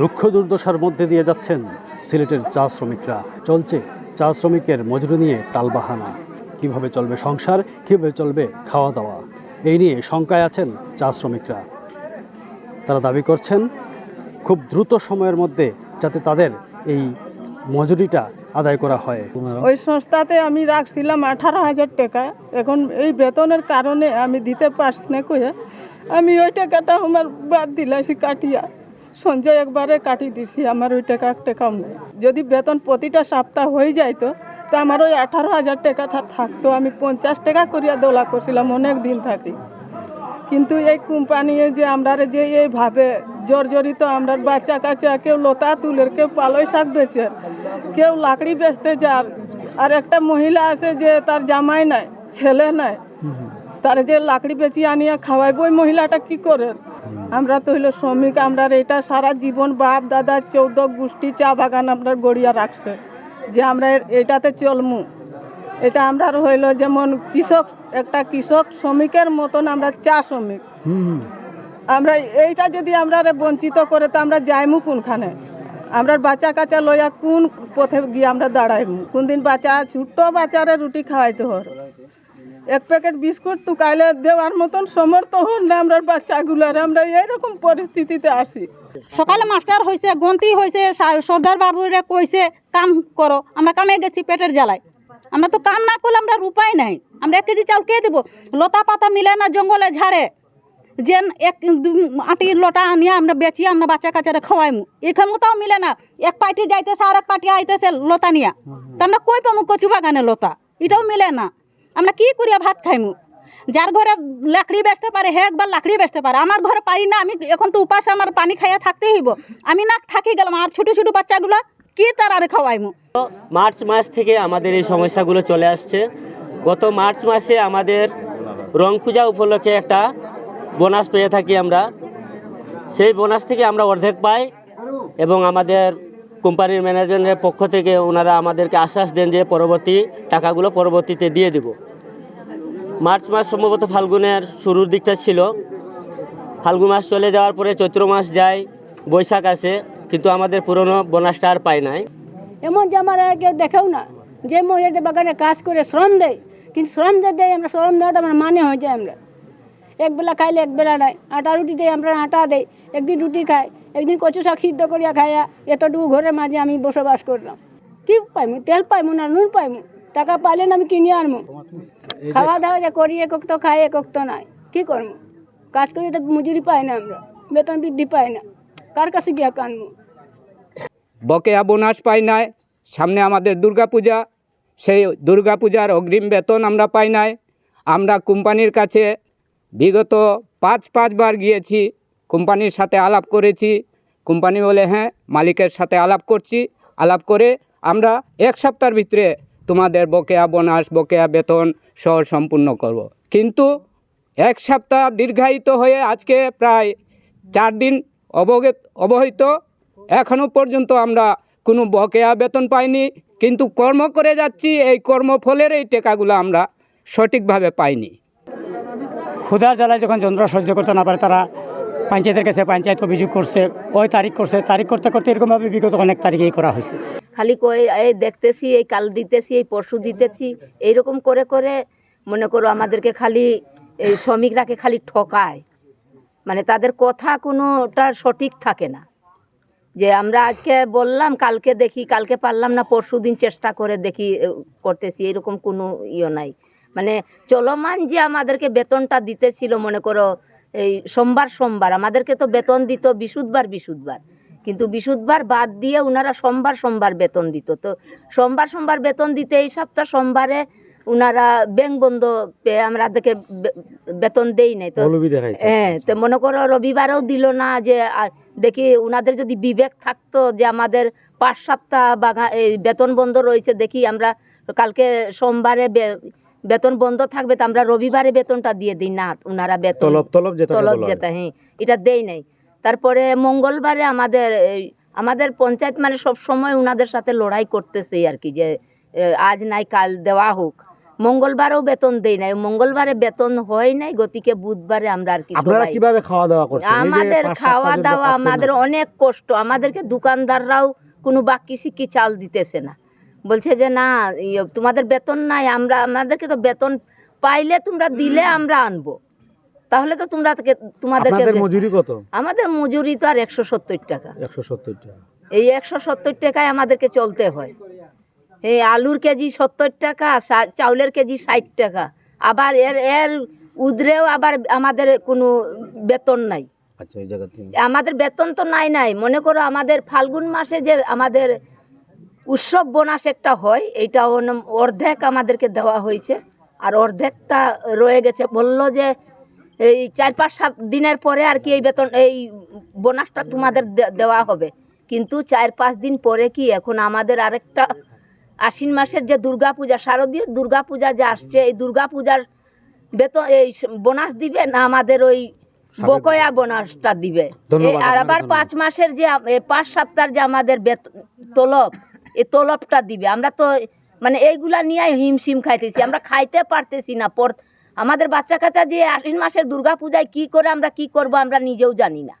দুঃখ দুর্দশার মধ্যে দিয়ে যাচ্ছেন সিলেটের চা শ্রমিকরা। চলছে চা শ্রমিকের মজুরি নিয়ে টালবাহানা। কীভাবে চলবে সংসার কীভাবে চলবে খাওয়া দাওয়া এই নিয়ে শঙ্কায় আছেন চা শ্রমিকরা। তারা দাবি করছেন খুব দ্রুত সময়ের মধ্যে যাতে তাদের এই মজুরিটা আদায় করা হয়। ওই সংস্থাতে আমি রাখছিলাম আঠারো হাজার টাকা। এখন এই বেতনের কারণে আমি দিতে পারছি না কয়ে আমি ওই টাকাটা আমার বাদ দিলাইছি কাটিয়া। সঞ্জয় একবারে কাটি দিছি আমার ওই টাকা এক টাকাও নেই। যদি বেতন প্রতিটা সপ্তাহ হয়ে যাইতো তো আমার ওই আঠারো হাজার টাকাটা থাকতো আমি পঞ্চাশ টাকা করিয়া দোলা করছিলাম অনেক দিন থাকি। কিন্তু এই কোম্পানি যে আমরা যে এইভাবে জর্জরিত আমরা বাচ্চা কাচ্চা কেউ লতা তুলের কেউ পালই শাক বেচে কেউ লাকড়ি বেচতে যার আর একটা মহিলা আছে যে তার জামাই নাই ছেলে নাই তার যে লাকড়ি বেচি আনিয়া খাওয়াইব ওই মহিলাটা কি করে? আমরা তো হইল শ্রমিক আমরা এটা সারা জীবন বাপ দাদা চৌদ্দ গোষ্ঠী চা বাগান আমরা গড়িয়া রাখছে যে আমরা এটাতে চলমু। এটা আমরা হইল যেমন কৃষক একটা কৃষক শ্রমিকের মতন আমরা চা শ্রমিক। আমরা এইটা যদি আমরা বঞ্চিত করে তো আমরা যাইমু কোনখানে? আমরা বাচ্চা কাচ্চা লইয়া কোন পথে গিয়ে আমরা দাঁড়াইমু? কোন দিন বাচ্চা ছোট্ট বাচ্চারে রুটি খাওয়াইতে হর এক প্যাকেট বিস্কুট তো কাইলে দেওয়ার মতন সমর্থ হন না আমরা বাচ্চাগুলার। আমরা এইরকম পরিস্থিতিতে আসি সকালে মাস্টার হয়েছে গন্তি হয়েছে সর্দার বাবুরে কইছে, কাম করো, আমরা কামে গেছি পেটের জ্বালায়। আমরা তো কাম না করলে আমরা উপায় নাই। আমরা এক কেজি চাউল কে দেবো? লতা পাতা মিলে না জঙ্গলে ঝাড়ে। যে এক আটি লটা আনিয়ে আমরা বেচিয়ে আমরা বাচ্চা কাচ্চারা খাওয়াইমু। এই ক্ষমতাও মিলে না। এক পার্টি যাইতেছে আর এক পার্টি আইতেছে লতা নিয়া। তা আমরা কই পামু কচু বাগানে লতা? এটাও মিলে না। আমরা কি করিয়া ভাত খাইমু? যার ঘরে লাকড়ি বেচতে পারে, হে একবার লাকড়ি বেচতে পারে। আমার ঘরে পারি না, আমি এখন তো উপাসে আমার পানি খাইয়া থাকতে হইব। আমি না থাকি গেলাম, আর ছোটো ছোটো বাচ্চাগুলো কি তার আরে খাওয়াইমু? মার্চ মাস থেকে আমাদের এই সমস্যাগুলো চলে আসছে। গত মার্চ মাসে আমাদের রং পূজা উপলক্ষে একটা বোনাস পেয়ে থাকি আমরা। সেই বোনাস থেকে আমরা অর্ধেক পাই এবং আমাদের কোম্পানির ম্যানেজমেন্টের পক্ষ থেকে ওনারা আমাদেরকে আশ্বাস দেন যে পরবর্তী টাকাগুলো পরবর্তীতে দিয়ে দেব। মার্চ মাস সম্ভবত ফাল্গুনের শুরুর দিকটা ছিল। ফাল্গুন মাস চলে যাওয়ার পরে চৈত্র মাস যায়, বৈশাখ আসে, কিন্তু আমাদের পুরনো বোনাসটা আর পাই নাই। এমন যে আমার আগে দেখেও না, যে মহিলাদের বাগানে কাজ করে শ্রম দেয়, কিন্তু শ্রম যে দেয়, আমরা শ্রম দেওয়াটা আমার মানে হয়ে যায় আমরা। একবেলা খাইলে একবেলা নাই, আটা রুটি দেয়, আমরা আটা দেই, একদিন রুটি খাই, একদিন কচু শাক সিদ্ধ করিয়া খাইয়া এতটুকু ঘরের মাঝে আমি বসবাস করলাম। কি পাইমু? তেল পাইমু না নুন পাইমু? টাকা পাইলে না আমি কিনে আনমু খাওয়া দাওয়া যা করি একক তো খাই একক তো নাই। কি করব? কাজ করি তো মজুরি পাই না আমরা। বেতন বৃদ্ধি পাই না। কার কাছে গিয়া কানবো? বকেয়া বোনাস পাই নাই। সামনে আমাদের দুর্গাপূজা। সেই দুর্গাপূজার অগ্রিম বেতন আমরা পাই নাই। আমরা কোম্পানির কাছে বিগত পাঁচ পাঁচবার গিয়েছি। কোম্পানির সাথে আলাপ করেছি। কোম্পানি বলে হ্যাঁ মালিকের সাথে আলাপ করছি। আলাপ করে আমরা এক সপ্তাহের ভিতরে তোমাদের বকেয়া বোনাস, বকেয়া বেতন সহ সম্পূর্ণ করব। কিন্তু এক সপ্তাহ দীর্ঘায়িত হয়ে আজকে প্রায় চার দিন অবগত অবহিত। এখনও পর্যন্ত আমরা কোনো বকেয়া বেতন পাইনি, কিন্তু কর্ম করে যাচ্ছি, এই কর্মফলের এই টাকাগুলো আমরা সঠিকভাবে পাইনি। ক্ষুধার জ্বালায় যখন যন্ত্র সহ্য করতে না পারে তারা পঞ্চায়েতের কাছে পঞ্চায়েত অভিযোগ করছে, ওই তারিখ করছে, তারিখ করতে করতে এরকমভাবে বিগত অনেক তারিখেই করা হয়েছে। খালি কই, এই দেখতেছি, এই কাল দিতেছি, এই পরশু দিতেছি। এইরকম করে করে মনে করো আমাদেরকে খালি এই শ্রমিকরাকে খালি ঠকায়। মানে তাদের কথা কোনোটা সঠিক থাকে না। যে আমরা আজকে বললাম, কালকে দেখি, কালকে পারলাম না, পরশু দিন চেষ্টা করে দেখি করতেছি। এরকম কোনো ইয়ে নাই। মানে চলমান যে আমাদেরকে বেতনটা দিতেছিল, মনে করো, এই সোমবার সোমবার, আমাদেরকে তো বেতন দিত বিশুদ্ধবার বিশুদ্ধবার কিন্তু বিশুদ্ধবার বাদ দিয়ে ওনারা সোমবার সোমবার বেতন দিত। তো সোমবার সোমবার বেতন দিতে এই সপ্তাহ সোমবারে ওনারা ব্যাংক বন্ধ পেয়ে আমরা দেখে বেতন দেই নাই। তো হ্যাঁ তো মনে করো রবিবারেও দিল না যে দেখি ওনাদের যদি বিবেক থাকতো যে আমাদের পাঁচ সপ্তাহ বাগা এই বেতন বন্ধ রয়েছে দেখি আমরা কালকে সোমবারে বেতন বন্ধ থাকবে তো আমরা রবিবারে বেতনটা দিয়ে দিই। না ওনারা বেতন তলব যেটা হ্যাঁ এটা দেই নাই। তারপরে মঙ্গলবারে আমাদের আমাদের পঞ্চায়েত মানে সব সময় ওনাদের সাথে লড়াই করতেছে আর কি যে আজ নাই কাল দেওয়া হোক। মঙ্গলবারও বেতন দেই নাই মঙ্গলবারে বেতন হয় নাই গতিকে বুধবারে আমরা আর কি আপনারা কীভাবে খাওয়া দাওয়া করছেন আমাদের খাওয়া দাওয়া আমাদের অনেক কষ্ট আমাদেরকে দোকানদাররাও কোনো বাকি সিকি চাল দিতেছে না। বলছে যে না ইয়ে, তোমাদের বেতন নাই আমরা আমাদেরকে তো বেতন পাইলে তোমরা দিলে আমরা আনব। তাহলে তো তোমরা তোমাদেরকে মজুরি কত? আমাদের মজুরি তো আর একশো সত্তর টাকা। একশো সত্তর টাকা। এই একশো সত্তর টাকায় আমাদেরকে চলতে হয়। এই আলুর কেজি সত্তর টাকা চাউলের কেজি ষাট টাকা। আবার এর এর উদরেও আবার আমাদের কোনো বেতন নাই। আচ্ছা আমাদের বেতন তো নাই নাই। মনে করো আমাদের ফাল্গুন মাসে যে আমাদের উৎসব বোনাস একটা হয় এইটা অন- অর্ধেক আমাদেরকে দেওয়া হয়েছে। আর অর্ধেকটা রয়ে গেছে। বলল যে এই চার পাঁচ সাত দিনের পরে আর কি এই বেতন এই বোনাসটা তোমাদের দেওয়া হবে। কিন্তু চার পাঁচ দিন পরে কি এখন আমাদের আরেকটা আশ্বিন মাসের যে দুর্গা পূজা শারদীয় দুর্গা পূজা যে আসছে এই দুর্গা পূজার বেতন এই বোনাস দিবে না আমাদের ওই বকয়া বোনাসটা দিবে? আর আবার পাঁচ মাসের যে পাঁচ সপ্তাহের যে আমাদের বেতন তলব এই তলবটা দিবে। আমরা তো মানে এইগুলা নিয়ে হিমশিম খাইতেছি। আমরা খাইতে পারতেছি না। পর আমাদের বাচ্চা কাচ্চা দিয়ে আশ্বিন মাসের দুর্গা পূজায় কি করে আমরা কি করব আমরা নিজেও জানি না।